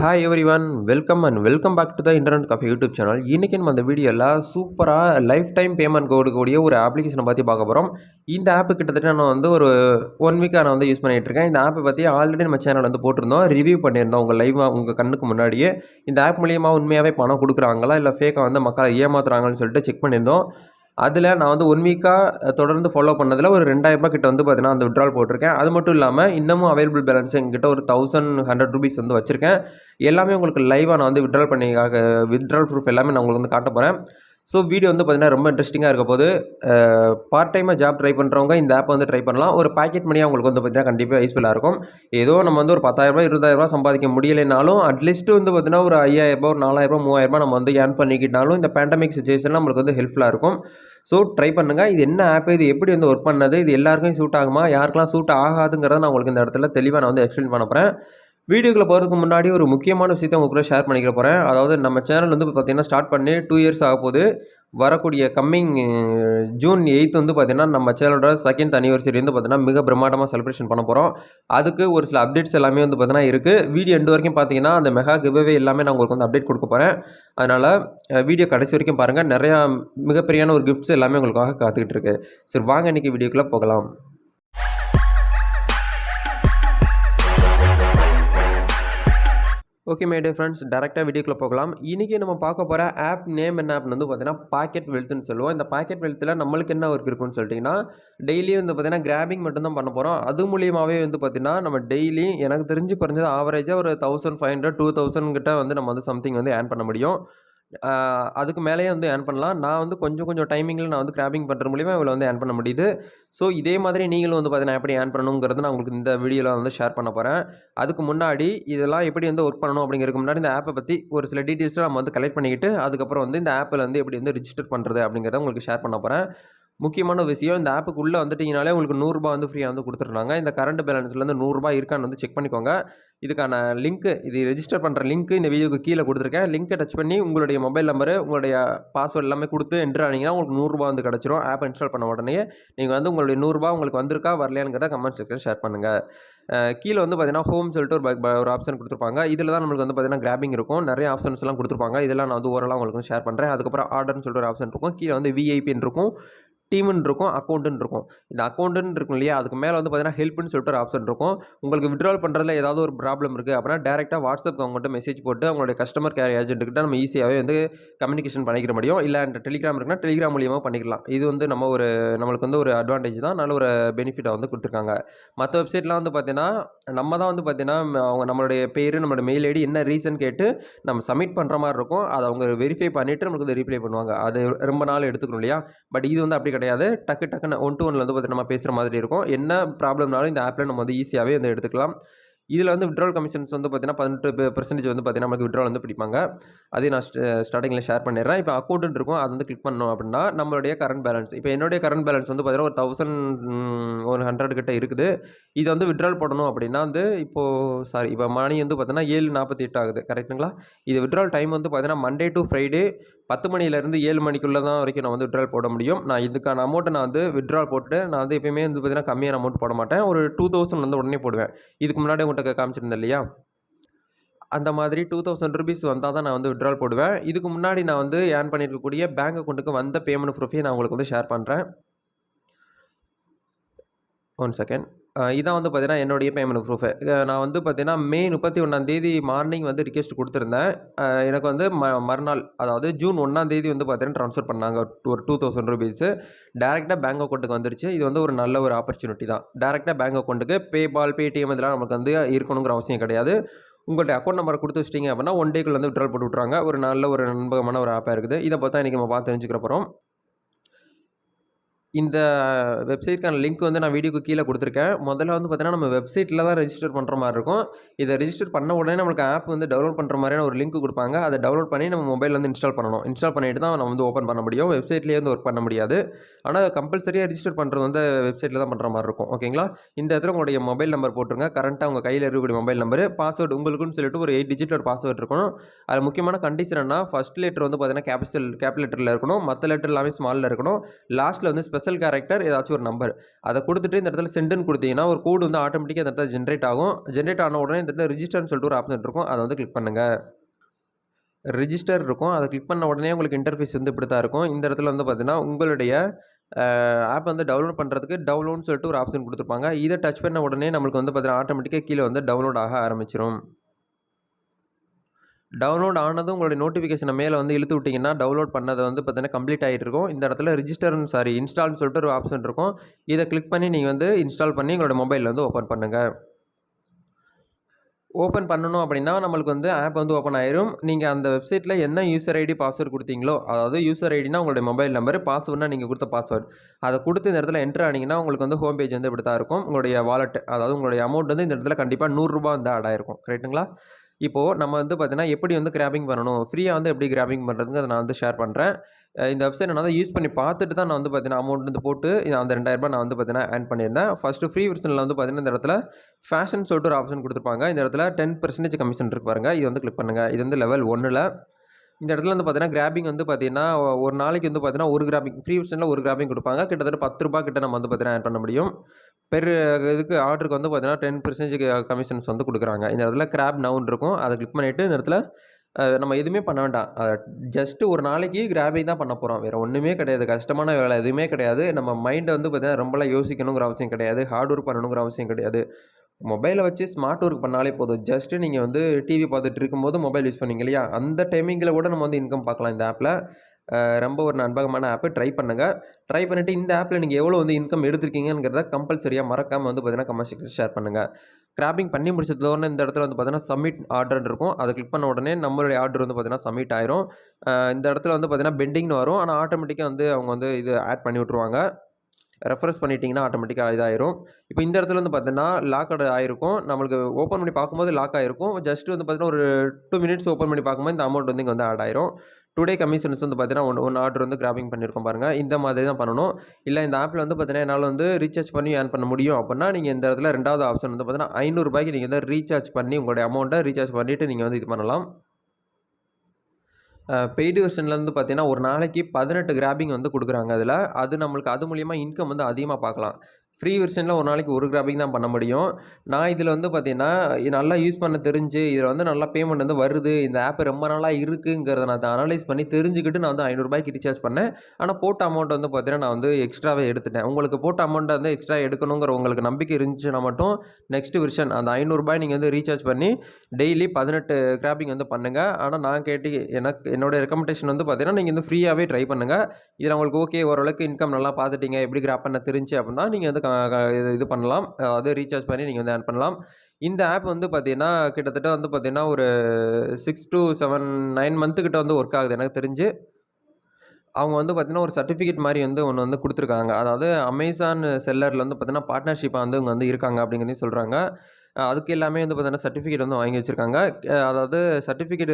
Hi everyone welcome and welcome back to the internet coffee YouTube channel இன்றைக்கி நம்ம அந்த வீடியோவில் சூப்பராக லைஃப் டைம் பேமெண்ட் கொடுக்கக்கூடிய ஒரு அப்ளிகேஷனை பற்றி பார்க்க போகிறோம் இந்த ஆப்பு கிட்டத்தட்ட நான் வந்து ஒரு ஒன் வீக்காக நான் வந்து யூஸ் பண்ணிகிட்டு இருக்கேன். இந்த ஆப்பை பற்றி ஆல்ரெடி நம்ம சேனல் வந்து போட்டிருந்தோம். ரிவ்யூ பண்ணியிருந்தோம். உங்கள் லைவாக உங்கள் கண்ணுக்கு முன்னாடியே. இந்த ஆப் மூலியமாக உண்மையாகவே பணம் கொடுக்குறாங்களா? இல்லை ஃபேக்காக வந்து மக்களை ஏமாத்துறாங்கன்னு சொல்லிட்டு செக் பண்ணியிருந்தோம். அதில் நான் வந்து ஒன் வீக்காக தொடர்ந்து ஃபாலோ பண்ணதில் ஒரு ரெண்டாயிரரூபா கிட்ட வந்து பார்த்தீங்கன்னா அந்த விட்ரால் போட்டிருக்கேன். அது மட்டும் இல்லாமல் இன்னமும் அவைலபிள் பேலன்ஸ் எங்கிட்ட ஒரு தௌசண்ட் ஹண்ட்ரட் ருபீஸ் வந்து வச்சுருக்கேன். எல்லாமே உங்களுக்கு லைவாக நான் வந்து விட்ரால் பண்ணி விட்ரால் ப்ரூஃப் எல்லாமே நான் உங்களுக்கு வந்து காட்ட போகிறேன் ஸோ வீடியோ வந்து பார்த்தீங்கன்னா ரொம்ப இன்ட்ரெஸ்டிங்காக இருக்க போது பார்ட் டைமாக ஜாப் ட்ரை பண்ணுறவங்க இந்த ஆப்பை வந்து ட்ரை பண்ணலாம். ஒரு பாக்கெட் மணியாக உங்களுக்கு வந்து பார்த்தீங்கன்னா கண்டிப்பாக யூஸ்ஃபுல்லாக இருக்கும். ஏதோ நம்ம வந்து ஒரு பத்தாயிரரூபா இருபதாயிரரூபா சம்பாதிக்க முடியலைனாலும் அட்லீஸ்ட் வந்து பார்த்தீங்கன்னா ஒரு ஐயாயிரரூபா ஒரு நாலாயிரரூபா மூவாயிரரூபா நம்ம வந்து ஏர்ன் பண்ணிக்கிட்டாலும் இந்த பேண்டமிக் சுச்சுவேஷனில் நம்மளுக்கு வந்து ஹெல்ப்ஃபுல்லாக இருக்கும். ஸோ ட்ரை பண்ணுங்கள் இது என்ன ஆப் இது எப்படி வந்து ஒர்க் பண்ணது? இது எல்லாருக்கும் சூட் ஆகுமா? யாருக்கெல்லாம் சூட் ஆகாதுங்கிறத நான் உங்களுக்கு இந்த இடத்துல தெளிவாக நான் வந்து எக்ஸ்பிளைன் பண்ண போகிறேன் வீடியோக்குள்ள போகிறதுக்கு முன்னாடி ஒரு முக்கியமான விஷயத்தை உங்கள் கூட ஷேர் பண்ணிக்க போகிறேன் அதாவது நம்ம சேனல் வந்து பார்த்தீங்கன்னா ஸ்டார்ட் பண்ணி டூ இயர்ஸ் ஆக போது வரக்கூடிய கம்மிங் ஜூன் எயித் வந்து பார்த்திங்கன்னா நம்ம சேனலோட செகண்ட் அனிவர்சரி வந்து பார்த்திங்கன்னா மிக பிரம்மாண்டமாக செலிப்ரேஷன் பண்ண போகிறோம் அதுக்கு ஒரு சில அப்டேட்ஸ் எல்லாமே வந்து பார்த்திங்கன்னா இருக்குது வீடியோ எண்டு வரைக்கும் பார்த்தீங்கன்னா அந்த மெகா கிவ்வே எல்லாமே நான் உங்களுக்கு வந்து அப்டேட் கொடுக்க போகிறேன் அதனால் வீடியோ கடைசி வரைக்கும் பாருங்கள் நிறையா மிகப்பெரியான ஒரு கிஃப்ட்ஸ் எல்லாமே உங்களுக்காக காத்துக்கிட்டு இருக்கு. சரி வாங்க இன்றைக்கி வீடியோக்குள்ளே போகலாம். ஓகே மை டே ஃப்ரெண்ட்ஸ் டேரெக்டாக வீடியோக்குள்ளே போகலாம். இன்றைக்கி நம்ம பார்க்க போகிற ஆப் நேம் என்ன ஆப்னு வந்து பார்த்தீங்கன்னா பாக்கெட் வெல்த்னு சொல்லுவோம். இந்த பாக்கெட் வெல்த்தில் நம்மளுக்கு என்ன ஒர்க் இருக்குன்னு சொல்லிட்டிங்கன்னா டெய்லியும் வந்து பார்த்தீங்கன்னா கிராபிங் மட்டும்தான் பண்ண போகிறோம் அது மூலியமாகவே வந்து பார்த்திங்கன்னா நம்ம டெய்லி எனக்கு தெரிஞ்சு குறைஞ்சது ஆவரேஜாக ஒரு thousand five hundred two thousand கிட்ட வந்து நம்ம வந்து சம்திங் வந்து ஏர்ன் பண்ண முடியும். அதுக்கு மேலேயே வந்து ஏர்ன் பண்ணலாம். நான் வந்து கொஞ்சம் கொஞ்சம் டைமிங்கில் நான் வந்து கிராபிங் பண்ணுற மூலியமாக இவ்வளோ வந்து ஏர்ன் பண்ண முடியுது. ஸோ இதே மாதிரி நீங்களும் வந்து பார்த்தீங்கன்னா எப்படி ஏர்ன் பண்ணணுங்கிறது நான் உங்களுக்கு இந்த வீடியோவில் வந்து ஷேர் பண்ண போகிறேன் அதுக்கு முன்னாடி இதெல்லாம் எப்படி வந்து ஒர்க் பண்ணணும் அப்படிங்கிறதுக்கு முன்னாடி இந்த ஆப்பை பற்றி ஒரு சில டீட்டெயில்ஸை நம்ம வந்து கலெக்ட் பண்ணிக்கிட்டு அதுக்கப்புறம் வந்து இந்த ஆப்பில் வந்து எப்படி வந்து ரிஜிஸ்டர் பண்ணுறது அப்படிங்கிறத உங்களுக்கு ஷேர் பண்ண போகிறேன் முக்கியமான விஷயம் இந்த ஆப்புக்குள்ளே வந்துட்டிங்கனாலே உங்களுக்கு நூறுரூபா வந்து ஃப்ரீயாக வந்து கொடுத்துருந்தாங்க இந்த கரண்ட் வந்து நூறுரூபா இருக்கான்னு வந்து செக் பண்ணிக்கோங்க. இதுக்கான லிங்க்கு இது ரெஜிஸ்டர் பண்ணுற லிங்க்கு இந்த வீடியோக்கு கீழே கொடுத்துருக்கேன். லிங்க்கை டச் பண்ணி உங்களுடைய மொபைல் நம்பரு உங்களுடைய பாஸ்வேர்ட் எல்லாமே கொடுத்து என்ட்ரு ஆனீங்கன்னா உங்களுக்கு நூறுரூபா வந்து கிடச்சிரும். ஆப் இன்ஸ்டால் பண்ண உடனே நீங்கள் வந்து உங்களுடைய நூறுரூபா உங்களுக்கு வந்திருக்கா வரலையாங்கிறத கமெண்ட் செக்ஷன் ஷேர் பண்ணுங்கள் கீழே வந்து பார்த்தீங்கன்னா ஹோம் சொல்லிட்டு ஒரு ஒரு ஆப்ஷன் கொடுத்துருப்பாங்க. இதில் தான் நம்மளுக்கு வந்து பார்த்தீங்கன்னா கிராபிங் இருக்கும். நிறைய ஆப்ஷன்ஸ்லாம் கொடுத்துருப்பாங்க. இதெல்லாம் நான் வந்து ஓரளவு உங்களுக்கு ஷேர் பண்ணுறேன் அதுக்கப்புறம் ஆர்டர்னு சொல்லிட்டு ஒரு ஆப்ஷன் இருக்கும். கீழே வந்து விஐபின்னு இருக்கும். டீம்னு இருக்கும் அக்கௌண்ட்டுன்னு இருக்கும் இந்த அக்கௌண்ட்டுன்னு இருக்கும் இல்லையா? அதுக்கு மேலே வந்து பார்த்தீங்கன்னா ஹெல்ப்னு சொல்லிட்டு ஒரு ஆப்ஷன் இருக்கும். உங்களுக்கு விட்ரால் பண்ணுறதுல ஏதாவது ஒரு ப்ராப்ளம் இருக்குது அப்படின்னா டேரெக்டாக வாட்ஸ்அப் அவங்கள்ட்ட மெசேஜ் போட்டு அவங்களுடைய கஸ்டமர் கேர் ஏஜென்ட்டுக்கிட்ட நம்ம ஈஸியாகவே வந்து கம்யூனிகேஷன் பண்ணிக்கிற முடியும். இல்லை அந்த டெலிகிராம் இருக்குன்னா டெலிகிராம் மூலியமாக பண்ணிக்கலாம். இது வந்து நம்ம ஒரு நம்மளுக்கு வந்து ஒரு அட்வான்டேஜ் தான். நல்ல ஒரு பெனிஃபிட்டாக வந்து கொடுத்துருக்காங்க. மற்ற வெப்சைட்லாம் வந்து பார்த்தீங்கன்னா நம்ம தான் வந்து பார்த்தீங்கன்னா அவங்க நம்மளுடைய பேர் நம்மளோட மெயில் ஐடி என்ன ரீசன் கேட்டு நம்ம சப்மிட் பண்ணுற மாதிரி இருக்கும். அதை அவங்க வெரிஃபை பண்ணிவிட்டு நம்மளுக்கு வந்து ரீப்ளை பண்ணுவாங்க. அது ரொம்ப நாள் எடுத்துக்கணும் இல்லையா? பட் இது வந்து அப்படி கிடையாது. டக்கு டக்குன்னு ஒன் டு ஒன்ல வந்து பார்த்தீங்கன்னா நம்ம பேசுகிற மாதிரி இருக்கும். என்ன ப்ராப்ளம்னாலும் இந்த ஆப்பில் நம்ம வந்து ஈஸியாகவே வந்து எடுத்துக்கலாம். இதில் வந்து விட்ரால் கமிஷன்ஸ் வந்து பார்த்தீங்கன்னா பதினெட்டு பெர்சன்டேஜ் வந்து பார்த்தீங்கன்னா நமக்கு விட்ரால் வந்து பிடிப்பாங்க. அதையும் நான் ஸ்டார்டிங்கில் ஷேர் பண்ணிடுறேன். இப்போ அக்கௌண்ட் இருக்கும். அது வந்து கிளிக் பண்ணோம் அப்படின்னா நம்மளுடைய கரண்ட் பேலன்ஸ் இப்போ என்னுடைய கரண்ட் பேலன்ஸ் வந்து பார்த்தீங்கன்னா ஒரு தௌசண்ட் ஒரு ஹண்ட்ரட் கிட்ட இருக்குது. இது வந்து விட்ரால் போடணும் அப்படின்னா வந்து இப்போது சாரி இப்போ மணி வந்து பார்த்தீங்கன்னா ஏழு நாற்பத்தி எட்டு ஆகுது. கரெக்ட்டுங்களா இது விட்ரால் டைம் வந்து பார்த்தீங்கன்னா மண்டே டு ஃப்ரைடே பத்து மணிலேருந்து ஏழு மணிக்குள்ளே தான் வரைக்கும் நான் வந்து விட்ரால் போட முடியும். நான் இதுக்கான அமௌண்ட்டை நான் வந்து விட்ரால் போட்டு நான் வந்து எப்பயுமே வந்து பார்த்தீங்கன்னா கம்மியான அமௌண்ட் போட மாட்டேன். ஒரு டூ தௌசண்ட் வந்து உடனே போடுவேன். இதுக்கு முன்னாடி உங்கள்கிட்ட காமிச்சிருந்தேன் இல்லையா? அந்த மாதிரி டூ தௌசண்ட் ருபீஸ் வந்தால் தான் நான் வந்து விட்ரால் போடுவேன். இதுக்கு முன்னாடி நான் வந்து ஏர்ன் பண்ணியிருக்கக்கூடிய பேங்க் அக்கௌண்ட்டுக்கு வந்த பேமெண்ட் ப்ரூஃபையும் நான் உங்களுக்கு வந்து ஷேர் பண்ணுறேன் ஒன் செகண்ட் இதான் வந்து பார்த்தீங்கன்னா என்னுடைய பேமெண்ட் ப்ரூஃபு நான் வந்து பார்த்தீங்கன்னா மே முப்பத்தி ஒன்றாந்தேதி மார்னிங் வந்து ரிக்வெஸ்ட் கொடுத்துருந்தேன். எனக்கு வந்து ம மறுநாள் அதாவது ஜூன் ஒன்றாந்தேதி வந்து பார்த்தீங்கன்னா ட்ரான்ஸ்ஃபர் பண்ணாங்க. ஒரு டூ தௌசண்ட் ருபீஸு டேரெக்டாக பேங்க் அக்கௌண்ட்டுக்கு வந்துருச்சு. இது வந்து ஒரு நல்ல ஒரு ஆப்பர்ச்சுனிட்டி தான். டேரெக்டாக பேங்க் அக்கௌண்ட்டுக்கு பேபால் பேடிஎம் இதெல்லாம் நமக்கு வந்து இருக்கணுங்கிற அவசியம் கிடையாது. உங்கள்கிட்ட அக்கௌண்ட் நம்பரை கொடுத்து வச்சிட்டிங்க அப்படின்னா ஒன் டேக்குள்ள வந்து விட்ரால் போட்டு விட்றாங்க ஒரு நல்ல ஒரு நண்பகமான ஒரு ஆப்பாக இருக்குது. இதை பார்த்தா இன்றைக்கி நம்ம பார்த்து தெரிஞ்சுக்கிற போகிறோம் இந்த வெப்சைட்க்கான லிங்க் வந்து நான் வீடியோக்கு கீழே கொடுத்துருக்கேன். முதல்ல வந்து பார்த்தீங்கன்னா நம்ம வெப்சைட்டில் தான் ரெஜிஸ்டர் பண்ணுற மாதிரி இருக்கும். இதை ரெஜிஸ்டர் பண்ண உடனே நம்மளுக்கு ஆப் வந்து டவுன்லோட் பண்ணுற மாதிரியான ஒரு லிங்க் கொடுப்பாங்க. அதை டவுன்லோட் பண்ணி நம்ம மொபைல் வந்து இன்ஸ்டால் பண்ணணும். இன்ஸ்டால் பண்ணிட்டு தான் நம்ம வந்து ஓப்பன் பண்ண முடியும். வெப்சைட்லேயே வந்து ஒர்க் பண்ண முடியாது. ஆனால் கம்பல்சரியாக ரெஜிஸ்டர் பண்ணுறது வந்து வெப்சைட்டில் தான் பண்ணுற மாதிரி இருக்கும். ஓகேங்களா இந்த இடத்துல உங்களுடைய மொபைல் நம்பர் போட்டுருங்க. கரண்ட்டாக உங்கள் கையில் இருக்கக்கூடிய மொபைல் நம்பர் பாஸ்வேர்டு உங்களுக்குன்னு சொல்லிட்டு ஒரு எயிட் டிஜிட் ஒரு பாஸ்வேர்ட் இருக்கணும். அது முக்கியமான கண்டிஷன் என்ன ஃபஸ்ட் லெட்டர் வந்து பார்த்தீங்கன்னா கேபிட்டல் கேபிட்டல் லெட்டரில் இருக்கணும். மற்ற லெட்டர் எல்லாமே ஸ்மாலில் இருக்கணும். லாஸ்ட்டில் வந்து ஸ்பெஷல் ஸ்பெஷல் கேரக்டர் ஏதாச்சும் ஒரு நம்பர் அதை கொடுத்துட்டு இந்த இடத்துல சென்டுன்னு கொடுத்தீங்கன்னா ஒரு கோடு வந்து ஆட்டோமேட்டிக்காக இந்த இடத்துல ஜென்ரேட் ஆகும். ஜென்ரேட் ஆன உடனே இந்த இடத்துல ரிஜிஸ்டர்னு சொல்லிட்டு ஒரு ஆப்ஷன் இருக்கும். அதை வந்து கிளிக் பண்ணுங்கள் ரிஜிஸ்டர் இருக்கும். அதை கிளிக் பண்ண உடனே உங்களுக்கு இன்டர்ஃபேஸ் வந்து இப்படி தான் இருக்கும். இந்த இடத்துல வந்து பார்த்திங்கன்னா உங்களுடைய ஆப் வந்து டவுன்லோட் பண்ணுறதுக்கு டவுன்லோட்னு சொல்லிட்டு ஒரு ஆப்ஷன் கொடுத்துருப்பாங்க. இதை டச் பண்ண உடனே நம்மளுக்கு வந்து பார்த்தீங்கன்னா ஆட்டோமேட்டிக்காக கீழே வந்து டவுன்லோட் ஆக ஆரம்பிச்சிடும் டவுன்லோட் ஆனதும் உங்களுடைய நோட்டிஃபிகேஷனை மேலே வந்து இழுத்து விட்டிங்கன்னா டவுன்லோட் பண்ணது வந்து பார்த்தீங்கன்னா கம்ப்ளீட் ஆகிட்டு இருக்கும் இந்த இடத்துல ரிஜிஸ்டர்னு சாரி இன்ஸ்டால்னு சொல்லிட்டு ஒரு ஆப்ஷன் இருக்கும். இதை கிளிக் பண்ணி நீங்கள் வந்து இன்ஸ்டால் பண்ணி உங்களோட மொபைலில் வந்து ஓப்பன் பண்ணுங்கள் ஓப்பன் பண்ணணும் அப்படின்னா நம்மளுக்கு வந்து ஆப் வந்து ஓப்பன் ஆயிரும். நீங்கள் அந்த வெப்சைட்டில் என்ன யூசர் ஐடி பாஸ்வேர்டு கொடுத்தீங்களோ அதாவது யூசர் ஐடினா உங்களுடைய மொபைல் நம்பர் பாஸ்வேர்ட்னா நீங்கள் கொடுத்த பாஸ்வேர்டு அதை கொடுத்து இந்த இடத்துல என்ட்ரு ஆனீங்கன்னா உங்களுக்கு வந்து ஹோம் பேஜ் வந்து இப்படி தான் இருக்கும். உங்களுடைய வாலெட் அதாவது உங்களுடைய அமௌண்ட் வந்து இந்த இடத்துல கண்டிப்பாக நூறுரூபா வந்து ஆட் ஆயிருக்கும். கரெக்ட்டுங்களா இப்போது நம்ம வந்து பார்த்தீங்கன்னா எப்படி வந்து கிராபிங் பண்ணணும்? ஃப்ரீயாக வந்து எப்படி கிராபிங் பண்ணுறதுங்க அதை நான் வந்து ஷேர் பண்ணுறேன் இந்த வெப்சைட் நான் வந்து யூஸ் பண்ணி பார்த்துட்டு தான் நான் வந்து பார்த்தீங்கன்னா அமௌண்ட் வந்து போட்டு அந்த ரெண்டாயிரரூபா நான் வந்து பார்த்தீங்கன்னா ஆட் பண்ணியிருந்தேன். ஃபஸ்ட்டு ஃப்ரீ வெர்ஷனில் வந்து பார்த்தீங்கன்னா இந்த இடத்துல ஃபேஷன் சொல்லிட்டு ஒரு ஆப்ஷன் கொடுத்துருப்பாங்க. இந்த இடத்துல டென் பர்சன்டேஜ் கமிஷன் இருக்கு பாருங்க. இது வந்து கிளிக் பண்ணுங்கள் இது வந்து லெவல் ஒன்றில் இந்த இடத்துல வந்து பார்த்தீங்கன்னா கிராபிங் வந்து பார்த்தீங்கன்னா ஒரு நாளைக்கு வந்து பார்த்தீங்கன்னா ஒரு கிராபிங் ஃப்ரீ வெர்ஷனில் ஒரு கிராபிங் கொடுப்பாங்க. கிட்டத்தட்ட பத்து ரூபா கிட்ட நம்ம வந்து பார்த்தீங்கன்னா ஆட் பண்ண முடியும். பெரு இதுக்கு ஆர்டருக்கு வந்து பார்த்தீங்கன்னா டென் பர்சன்டேஜ் கமிஷன்ஸ் வந்து கொடுக்குறாங்க. இந்த இடத்துல கிராப் நவுன் இருக்கும். அதை கிளிக் பண்ணிவிட்டு இந்த இடத்துல நம்ம எதுவுமே பண்ண வேண்டாம். ஜஸ்ட்டு ஒரு நாளைக்கு கிராபிங் தான் பண்ண போகிறோம் வேறு ஒன்றுமே கிடையாது. கஷ்டமான வேலை எதுவுமே கிடையாது. நம்ம மைண்டை வந்து பார்த்தீங்கன்னா ரொம்பலாம் யோசிக்கணுங்கிற அவசியம் கிடையாது. ஹார்ட் ஒர்க் பண்ணணுங்கிற அவசியம் கிடையாது. மொபைலை வச்சு ஸ்மார்ட் ஒர்க் பண்ணாலே போதும். ஜஸ்ட்டு நீங்கள் வந்து டிவி பார்த்துட்டு இருக்கும்போது மொபைல் யூஸ் பண்ணீங்க இல்லையா? அந்த டைமிங்கில் கூட நம்ம வந்து இன்கம் பார்க்கலாம் இந்த ஆப்பில் ரொம்ப ஒரு நண்பகமான ஆப்பு ட்ரை பண்ணுங்கள் ட்ரை பண்ணிவிட்டு இந்த ஆப்பில் நீங்கள் எவ்வளோ வந்து இன்கம் எடுத்திருக்கீங்கிறத கம்பல்சரியாக மறக்காமல் வந்து பார்த்தீங்கன்னா கமெண்ட் ஷேர் பண்ணுங்கள் கிராப்பிங் பண்ணி முடிச்சதுலோன்னு இந்த இடத்துல வந்து பார்த்தீங்கன்னா சப்மிட் ஆர்டர்னு இருக்கும். அதை கிளிக் பண்ண உடனே நம்மளுடைய ஆர்டர் வந்து பார்த்தீங்கன்னா சப்மிட் ஆயிரும். இந்த இடத்துல வந்து பார்த்தீங்கன்னா பெண்டிங்னு வரும். ஆனால் ஆட்டோமேட்டிக்காக வந்து அவங்க வந்து இது ஆட் பண்ணி விட்ருவாங்க ரெஃப்ரெஷ் பண்ணிட்டீங்கன்னா ஆட்டோமேட்டிக்காக இதாயிரும். இப்போ இந்த இடத்துல வந்து பார்த்தீங்கன்னா லாக் ஆயிருக்கும். நம்மளுக்கு ஓப்பன் பண்ணி பார்க்கும்போது லாக் ஆயிருக்கும். ஜஸ்ட் வந்து பார்த்தீங்கன்னா ஒரு டூ மினிட்ஸ் ஓப்பன் பண்ணி பார்க்கும்போது இந்த அமௌண்ட் வந்து இங்கே வந்து ஆட் ஆயிரும். டுடே கமிஷன்ஸ் வந்து பார்த்தீங்கன்னா ஒன்று ஒன்று ஆர்டர் வந்து கிராபிங் பண்ணியிருக்கோம் பாருங்கள் இந்த மாதிரி தான் பண்ணணும். இல்லை இந்த ஆப்பில் வந்து பார்த்தீங்கன்னா என்னால் வந்து ரீசார்ஜ் பண்ணி ஏர்ன் பண்ண முடியும் அப்படின்னா நீங்கள் இந்த இடத்துல ரெண்டாவது ஆப்ஷன் வந்து பார்த்தீங்கன்னா ஐநூறுரூபாய்க்கு நீங்கள் வந்து ரீசார்ஜ் பண்ணி உங்களுடைய அமௌண்ட்டை ரீசார்ஜ் பண்ணிவிட்டு நீங்கள் வந்து இது பண்ணலாம். பெய்டு வெர்ஷன்லேருந்து பார்த்தீங்கன்னா ஒரு நாளைக்கு பதினெட்டு கிராபிங் வந்து கொடுக்குறாங்க அதில். அது நம்மளுக்கு அது மூலியமாக இன்கம் வந்து அதிகமாக பார்க்கலாம். ஃப்ரீ வெர்ஷனில் ஒரு நாளைக்கு ஒரு கிராபிங் தான் பண்ண முடியும். நான் இதில் வந்து பார்த்தீங்கன்னா நல்லா யூஸ் பண்ண தெரிஞ்சு இதில் வந்து நல்லா பேமெண்ட் வந்து வருது. இந்த ஆப் ரொம்ப நாளாக இருக்குங்கிறத நான் அனலைஸ் பண்ணி தெரிஞ்சுக்கிட்டு நான் வந்து ஐநூறுரூபாய்க்கு ரீசார்ஜ் பண்ணேன். ஆனால் போட்ட அமௌண்ட் வந்து பார்த்தீங்கன்னா நான் வந்து எக்ஸ்ட்ராவே எடுத்துட்டேன். உங்களுக்கு போட்ட அமௌண்ட்டை வந்து எக்ஸ்ட்ரா எடுக்கணுங்கிற உங்களுக்கு நம்பிக்கை இருந்துச்சுன்னா மட்டும் நெக்ஸ்ட் வெர்ஷன் அந்த ஐநூறுரூபாய் நீங்கள் வந்து ரீசார்ஜ் பண்ணி டெய்லி பதினெட்டு கிராபிங் வந்து பண்ணுங்கள் ஆனால் நான் கேட்டு எனக்கு என்னோட ரெக்கமெண்டேஷன் வந்து பார்த்தீங்கன்னா நீங்கள் வந்து ஃப்ரீயாகவே ட்ரை பண்ணுங்கள் இதில் உங்களுக்கு ஓகே ஓரளவுக்கு இன்கம் நல்லா பார்த்துட்டீங்க. எப்படி கிராப் பண்ண தெரிஞ்சு அப்படின்னா நீங்கள் வந்து இது இது பண்ணலாம். அதாவது ரீசார்ஜ் பண்ணி நீங்கள் வந்து ஏர்ன் பண்ணலாம். இந்த ஆப் வந்து பார்த்தீங்கன்னா கிட்டத்தட்ட வந்து பார்த்தீங்கன்னா ஒரு சிக்ஸ் டு செவன் நைன் மந்த்துக்கிட்ட வந்து ஒர்க் ஆகுது. எனக்கு தெரிஞ்சு. அவங்க வந்து பார்த்தீங்கன்னா ஒரு சர்டிஃபிகேட் மாதிரி வந்து ஒன்று வந்து கொடுத்துருக்காங்க. அதாவது அமேசான் செல்லரில் வந்து பார்த்தீங்கன்னா பார்ட்னர்ஷிப்பாக வந்து இவங்க வந்து இருக்காங்க அப்படிங்கிறதையும் சொல்கிறாங்க அதுக்கு எல்லாமே வந்து பார்த்தீங்கன்னா சர்டிஃபிகேட் வந்து வாங்கி வச்சுருக்காங்க. அதாவது சர்டிஃபிகேட்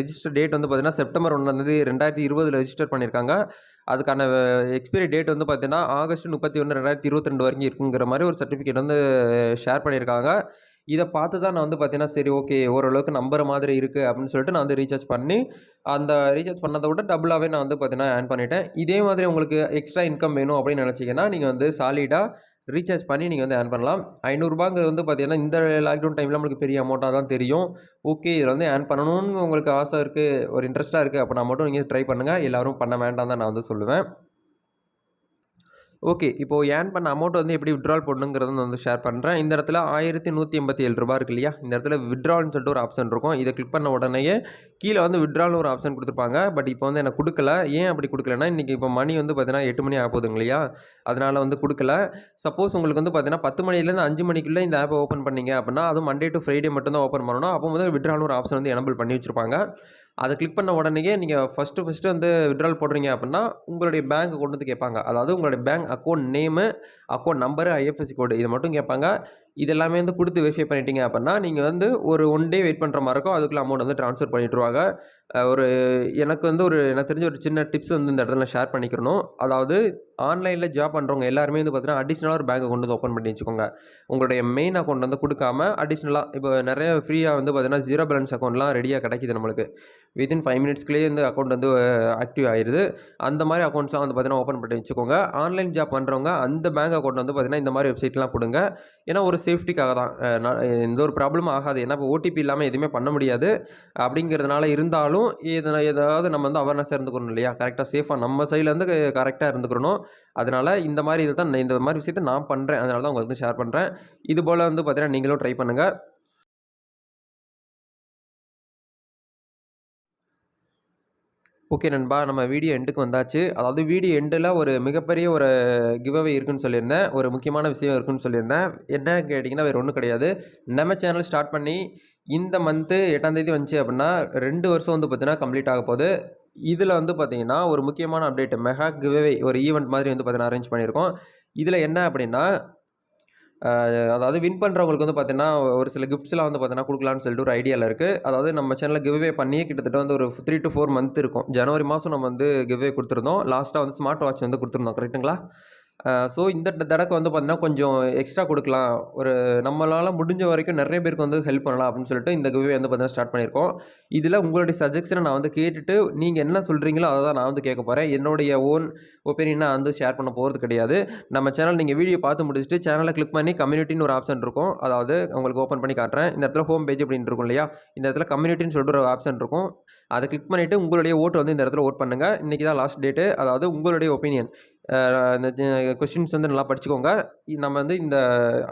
ரிஜிஸ்டர் டேட் வந்து பார்த்தீங்கன்னா செப்டம்பர் ஒன்றாந்தேதி ரெண்டாயிரத்தி இருபதில் ரெஜிஸ்டர் பண்ணியிருக்காங்க. அதுக்கான எக்ஸ்பைரி டேட் வந்து பார்த்தீங்கன்னா ஆகஸ்ட் முப்பத்தி ஒன்று ரெண்டாயிரத்தி இருபத்தி ரெண்டு வரைக்கும் இருக்குங்கிற மாதிரி ஒரு சர்டிஃபிகேட் வந்து ஷேர் பண்ணியிருக்காங்க. இதை பார்த்து தான் நான் வந்து பார்த்தீங்கன்னா சரி ஓகே ஓரளவுக்கு நம்புற மாதிரி இருக்குது அப்படின்னு சொல்லிட்டு நான் வந்து ரீசார்ஜ் பண்ணி அந்த ரீசார்ஜ் பண்ணதை விட டபுளாகவே நான் வந்து பார்த்தீங்கன்னா ஏர்ன் பண்ணிட்டேன். இதே மாதிரி உங்களுக்கு எக்ஸ்ட்ரா இன்கம் வேணும் அப்படின்னு நினச்சிங்கன்னா நீங்கள் வந்து சாலிடாக ரீசார்ஜ் பண்ணி நீங்கள் வந்து ஏர்ன் பண்ணலாம். ஐநூறுரூபாங்கிறது வந்து பார்த்தீங்கன்னா இந்த லாக்டவுன் டைமில் நம்மளுக்கு பெரிய அமௌண்ட்டாக தான் தெரியும். ஓகே இதில் வந்து ஏர்ன் பண்ணணும்னு உங்களுக்கு ஆசை இருக்குது ஒரு இன்ட்ரெஸ்ட்டாக இருக்குது அப்படின்னா மட்டும் நீங்கள் ட்ரை பண்ணுங்கள் எல்லோரும் பண்ண வேண்டாம் தான் நான் வந்து சொல்லுவேன். ஓகே இப்போது ஏன் பண்ண அமௌண்ட் வந்து எப்படி விட்ரால் பண்ணுங்கிறத நான் வந்து ஷேர் பண்ணுறேன் இந்த இடத்துல ஆயிரத்தி நூற்றி எண்பத்தி ஏழு ரூபா இருக்கு இல்லையா? இந்த இடத்துல விட்ரால்னு சொல்லிட்டு ஒரு ஆப்ஷன் இருக்கும். இதை கிளிக் பண்ண உடனேயே கீழே வந்து விட்ரால்னு ஒரு ஆப்ஷன் கொடுத்துருப்பாங்க. பட் இப்போ வந்து எனக்கு கொடுக்கல. ஏன் அப்படி கொடுக்கலன்னா இன்றைக்கி இப்போ மணி வந்து பார்த்தீங்கன்னா எட்டு மணி ஆக போகுதுங்க இல்லையா? அதனால் வந்து கொடுக்கல. சப்போஸ் உங்களுக்கு வந்து பார்த்தீங்கன்னா பத்து மணிலேருந்து அஞ்சு மணிக்குள்ளே இந்த ஆப்பை ஓப்பன் பண்ணீங்க அப்படின்னா அதுவும் மண்டே டு ஃப்ரைடே மட்டும் தான் ஓப்பன் பண்ணணும். அப்போ வந்து விட்ரால்னு ஒரு ஆப்ஷன் வந்து எனபிள் பண்ணி வச்சுருப்பாங்க. அதை கிளிக் பண்ண உடனேயே நீங்கள் ஃபஸ்ட்டு ஃபஸ்ட்டு வந்து விட்ரால் போடுறீங்க அப்படின்னா உங்களுடைய பேங்க் கொண்டு வந்து கேட்பாங்க. அதாவது உங்களுடைய bank account name account number IFSC code இது மட்டும் கேட்பாங்க. இது எல்லாமே வந்து கொடுத்து வெரிஃபை பண்ணிட்டீங்க அப்படின்னா நீங்கள் வந்து ஒரு ஒன் டே வெயிட் பண்ணுற மாதிரி இருக்கும். அதுக்குள்ள அமௌண்ட் வந்து ட்ரான்ஸ்ஃபர் பண்ணிட்டுருவாங்க. ஒரு எனக்கு வந்து ஒரு எனக்கு தெரிஞ்ச ஒரு சின்ன டிப்ஸ் வந்து இந்த இடத்துல ஷேர் பண்ணிக்கிறணும். அதாவது ஆன்லைனில் ஜாப் பண்ணுறவங்க எல்லாருமே வந்து பார்த்தீங்கன்னா அடிஷ்னலாக ஒரு பேங்க் அக்கௌண்ட் வந்து ஓப்பன் பண்ணி வச்சுக்கோங்க. உங்களுடைய மெயின் அக்கௌண்ட் வந்து கொடுக்காம அடிஷ்னலாக இப்போ நிறைய ஃப்ரீயாக வந்து பார்த்தீங்கன்னா ஜீரோ பேலன்ஸ் அக்கௌண்ட்லாம் ரெடியாக கிடைக்குது நம்மளுக்கு. வித்தின் ஃபைவ் மினிட்ஸ்க்குள்ளேயே வந்து அக்கௌண்ட் வந்து ஆக்டிவ் ஆயிடுது அந்த மாதிரி அக்கௌண்ட்ஸ்லாம் வந்து பார்த்தீங்கன்னா ஓப்பன் பண்ணி வச்சுக்கோங்க. ஆன்லைன் ஜாப் பண்ணுறவங்க அந்த பேங்க் அக்கௌண்ட் வந்து பார்த்தீங்கன்னா இந்த மாதிரி வெப்சைட்லாம் கொடுங்க. ஏன்னா ஒரு சேஃப்டிக்காக தான். நான் எந்த ஒரு ப்ராப்ளமும் ஆகாது. ஏன்னா இப்போ ஓடிபி இல்லாமல் எதுவுமே பண்ண முடியாது. அப்படிங்கிறதுனால இருந்தாலும் எது ஏதாவது நம்ம வந்து அவேர்னஸாக இருந்துக்கணும் இல்லையா? கரெக்டாக சேஃபாக நம்ம சைட்லேருந்து கரெக்டாக இருந்துக்கணும். அதனால் இந்த மாதிரி இதை தான் நான் இந்த மாதிரி விஷயத்தை நான் பண்ணுறேன் அதனால தான் உங்களுக்கு வந்து ஷேர் பண்ணுறேன் இது போல் வந்து பார்த்தீங்கன்னா நீங்களும் ட்ரை பண்ணுங்கள் ஓகே நண்பா நம்ம வீடியோ எண்டுக்கு வந்தாச்சு. அதாவது வீடியோ எண்டில் ஒரு மிகப்பெரிய ஒரு கிவ்அவே இருக்குன்னு சொல்லியிருந்தேன். ஒரு முக்கியமான விஷயம் இருக்குன்னு சொல்லியிருந்தேன். என்ன கேட்டிங்கன்னா வேறு ஒன்றும் கிடையாது. நம்ம சேனல் ஸ்டார்ட் பண்ணி இந்த மந்த்து எட்டாம் தேதி வந்துச்சு அப்படின்னா ரெண்டு வருஷம் வந்து பார்த்தீங்கன்னா கம்ப்ளீட் ஆக போகுது. இதில் வந்து பார்த்தீங்கன்னா ஒரு முக்கியமான அப்டேட் மெகா கிவ்அவே ஒரு ஈவெண்ட் மாதிரி வந்து பார்த்தீங்கன்னா அரேஞ்ச் பண்ணியிருக்கோம். இதில் என்ன அப்படின்னா அதாவது வின் பண்ணுறவங்களுக்கு வந்து பார்த்தீங்கன்னா ஒரு சில கிஃப்ட்ஸ்லாம் வந்து பார்த்தீங்கன்னா கொடுக்கலான்னு சொல்லிட்டு ஒரு ஐடியாவில் இருக்குது அதாவது நம்ம சேனலில் கிவ்வே பண்ணி கிட்டத்தட்ட வந்து ஒரு த்ரீ டு ஃபோர் மந்த் இருக்கும். ஜனவரி மாதம் நம்ம வந்து கிவ்வே கொடுத்துருந்தோம். லாஸ்ட்டாக வந்து ஸ்மார்ட் வாட்ச் வந்து கொடுத்துருந்தோம். கரெக்ட்டுங்களா ஸோ இந்த தடக்கு வந்து பார்த்திங்கன்னா கொஞ்சம் எக்ஸ்ட்ரா கொடுக்கலாம். ஒரு நம்மளால் முடிஞ்ச வரைக்கும் நிறைய பேருக்கு வந்து ஹெல்ப் பண்ணலாம் அப்படின்னு சொல்லிட்டு இந்த கிவ்வே வந்து பார்த்தீங்கன்னா ஸ்டார்ட் பண்ணியிருக்கோம். இதில் உங்களுடைய சஜஷனை நான் வந்து கேட்டுட்டு நீங்கள் என்ன சொல்கிறீங்களோ அதை தான் நான் வந்து கேட்க போகிறேன் என்னுடைய ஓன் ஒப்பீனியன் நான் வந்து ஷேர் பண்ண போகிறது கிடையாது. நம்ம சேனல் நீங்கள் வீடியோ பார்த்து முடிச்சுட்டு சேனலை கிளிக் பண்ணி கம்யூனிட்டின்னு ஒரு ஆப்ஷன் இருக்கும். அதாவது உங்களுக்கு ஓப்பன் பண்ணி காட்டுறேன். இந்த இடத்துல ஹோம் பேஜ் அப்படின்னு இருக்கும் இல்லையா? இந்த இடத்துல கம்யூனிட்டின்னு சொல்லிட்டு ஒரு ஆப்ஷன் இருக்கும். அதை கிளிக் பண்ணிவிட்டு உங்களுடைய ஓட்டு வந்து இந்த இடத்துல ஓட் பண்ணுங்கள் இன்றைக்கி தான் லாஸ்ட் டேட்டு அதாவது உங்களுடைய ஒப்பீனியன் இந்த கொஸ்டின்ஸ் வந்து நல்லா படிச்சுக்கோங்க. நம்ம வந்து இந்த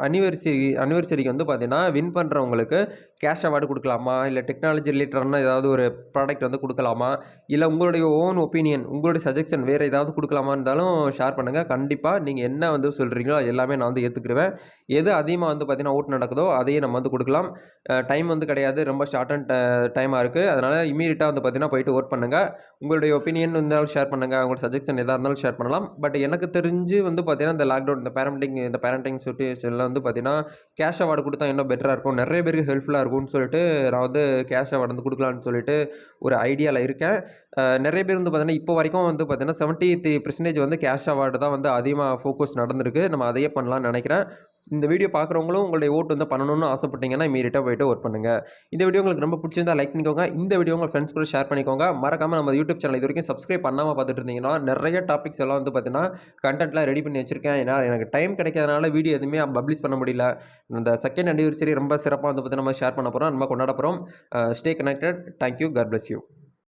அனிவர்சரி அனிவர்சரிக்கு வந்து பார்த்திங்கன்னா வின் பண்ணுறவங்களுக்கு கேஷ் அவார்டு கொடுக்கலாமா? இல்லை டெக்னாலஜி ரிலேட்டடான ஏதாவது ஒரு ப்ராடக்ட் வந்து கொடுக்கலாமா? இல்லை உங்களுடைய ஓன் ஒப்பீனியன் உங்களுடைய சஜெக்ஷன் வேறு ஏதாவது கொடுக்கலாமா இருந்தாலும் ஷேர் பண்ணுங்கள் கண்டிப்பாக நீங்கள் என்ன வந்து சொல்கிறீங்களோ அது எல்லாமே நான் வந்து ஏற்றுக்குருவேன் எது அதிகமாக வந்து பார்த்திங்கன்னா ஓட்டு நடக்குதோ அதையே நம்ம வந்து கொடுக்கலாம். டைம் வந்து கிடையாது. ரொம்ப ஷார்ட் அண்ட் டைமாக இருக்குது அதனால் இமீடியட்டாக வந்து பார்த்தீங்கன்னா போயிட்டு ஓட் பண்ணுங்கள் உங்களுடைய ஒப்பீனியன் இருந்தாலும் ஷேர் பண்ணுங்கள் உங்களோட சஜெக்ஷன் எதாக இருந்தாலும் ஷேர் பண்ணலாம். பட் எனக்கு தெரிஞ்சு வந்து பார்த்தீங்கன்னா இந்த லாக்டவுன் இந்த பேரண்டிங் இந்த பேரண்டிங் சுச்சுவேஷனில் வந்து பார்த்தீங்கன்னா கேஷ் அவார்டு கொடுத்தா இன்னும் பெட்டராக இருக்கும். நிறைய பேருக்கு ஹெல்ப்ஃபுல்லாக இருக்கும்னு சொல்லிட்டு நான் வந்து கேஷ் அவார்டு வந்து கொடுக்கலான்னு சொல்லிட்டு ஒரு ஐடியாவில் இருக்கேன். நிறைய பேர் வந்து பார்த்தீங்கன்னா இப்போ வரைக்கும் வந்து பார்த்தீங்கன்னா செவன்ட்டி த்ரீ பர்சன்டேஜ் வந்து கேஷ் அவார்டு தான் வந்து அதிகமாக ஃபோக்கஸ் நடந்திருக்கு. நம்ம அதையே பண்ணலாம்னு நினைக்கிறேன். இந்த வீடியோ பார்க்குறவங்களும் உங்களுடைய ஓட்டு வந்து பண்ணணும்னு ஆசைப்பட்டீங்கன்னா இமீடியட்டாக போய்ட்டு ஒர்க் பண்ணுங்கள் இந்த வீடியோ உங்களுக்கு ரொம்ப பிடிச்சிருந்தா லைக் பண்ணிக்கோங்க. இந்த வீடியோ உங்கள் ஃப்ரெண்ட்ஸ் கூட ஷேர் பண்ணிக்கோங்க. மறக்காமல் நம்ம யூடியூப் சேனல் இது வரைக்கும் சப்ஸ்கிரைப் பண்ணாமல் பார்த்துட்டு இருந்தீங்கன்னா நிறைய டாபிக்ஸ் எல்லாம் வந்து பார்த்தீங்கன்னா கண்டென்ட்லாம் ரெடி பண்ணி வச்சிருக்கேன். ஏன்னா எனக்கு டைம் கிடைக்காதனால வீடியோ எதுவுமே பப்ளிஷ் பண்ண முடியல. இந்த செகண்ட் அனிவர்சரி ரொம்ப சிறப்பாக வந்து பார்த்தீங்கன்னா நம்ம ஷேர் பண்ண போகிறோம் நம்ம கொண்டாட போகிறோம் stay connected thank you God bless you